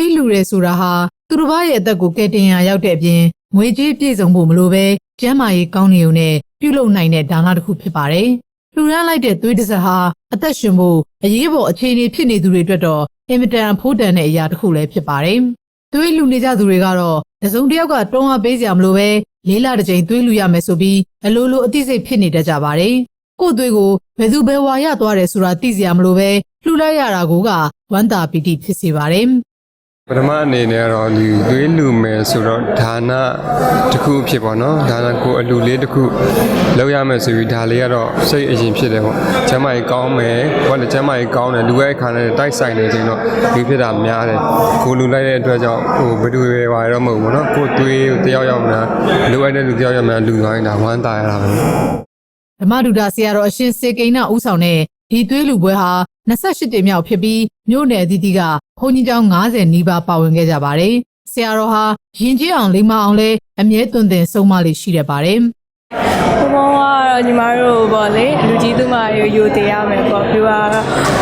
သွေးလူရဲဆိုတာဟာသူတစ်ပါးရဲ့အသက်ကိုကယ်တင်ရာရောက်တဲ့အပြင်ငွေကြေးပြည့်စုံဖို့မလိုပဲကျန်းမာရေးကောင်းနေုံနဲ့ပြုလုပ်နိုင်တဲ့ဒါနတစ်ခုဖြစ်ပါတယ်။လူရန်လိုက်တဲ့သွေးတစ်စက်ဟာအသက်ရှင်ဖို့အရေးပေါ်အခြေအနေဖြစ်နေသူတွေအတွက်တော့အင်မတန်ဖိုးတန်တဲ့အရာတစ်ခုလည်းဖြစ်ပါတယ်။သွေးလူနေကြသူတွေကတော့တစုံတစ်ယောက်ကတွန်းအားပေးစရာမလိုပဲလေးလာတစ်ချိန်သွေးလူရမယ်ဆိုပြီးအလိုလိုအသိစိတ်ဖြစ်နေတတ်ကြပါတယ်။ကို့သွေးကိုဘယ်သူဘယ်ဝါရသွားတယ်ဆိုတာသိစရာမလိုပဲလှူလိုက်ရတာကိုကဝမ်းသာပီတိဖြစ်စေပါတယ်။ ပထမအနေနဲ့ကတော့ဒီသွေးလူမယ်ဆိုတော့ဒါနတစ်ခုဖြစ်ပေါ့နော်ဒါနကိုအလူလေးတစ်ခုလောက်ရမယ်ဆိုပြီးဒါလေးကတော့စိတ်အရင်ဖြစ်တယ်ပေါ့ကျမ်းမာရေးကောင်းမယ်ဘာလဲကျမ်းမာရေးကောင်းတယ်လူရဲ့အခါနဲ့တိုက်ဆိုင်နေခြင်းတော့ဒီဖြစ်တာများတယ်ကိုလူလိုက်တဲ့အတွက်ကြောင့်ဟိုဘယ်သူတွေပါတော့မဟုတ်ဘူးပေါ့နော်ကိုသွေးတယောက်ယောက်များလူရတဲ့လူတယောက်ယောက်များလူသွားရင်ဒါဝမ်းသာရတာပဲဓမ္မဒုတာဆရာတော်အရှင်စေကိန်းနာဦးဆောင်တဲ့ဒီသွေးလူပွဲဟာ 28တင်မြောက်ဖြစ်ပြီးမြို့နယ်အသီးသီးကဘုန်းကြီးကျောင်း90နီးပါးပါဝင်ခဲ့ကြပါတယ်။ဆရာတော်ဟာရင်ကျေးအောင်လိမ္မာအောင်လဲအမြဲသွန်သင်ဆုံးမလေးရှိရပါတယ်ဘုံဘုံကတော့ညီမတို့ပေါ့လေလူကြီးသူမတွေယူတည်ရမယ်ပေါ့ပြီးတော့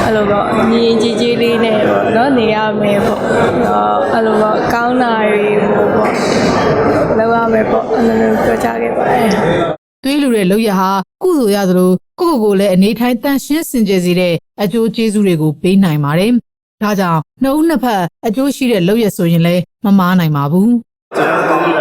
အဲ့လိုပေါ့ညီရင်ကြီးကြီးလေးနဲ့ပေါ့နော်နေရမယ်ပေါ့တော့အဲ့လိုပေါ့ကောင်းတာတွေပေါ့ပေါ့လောက်ရမယ်ပေါ့အဲ့လိုမျိုးပြောချခဲ့ပါတယ်။ သွေးလူရဲ့လောက်ရဟာကုသိုလ်ရသလိုကိုယ့်ကိုယ်ကိုလည်းအနေထိုင်တန်ရှင်းစင်ကြယ်စေတဲ့အကျိုးကျေးဇူးတွေကိုပေးနိုင်ပါတယ်။ဒါကြောင့်နှစ်ဦးနှစ်ဖက်အကျိုးရှိတဲ့လောက်ရဆိုရင်လည်းမမားနိုင်ပါဘူး။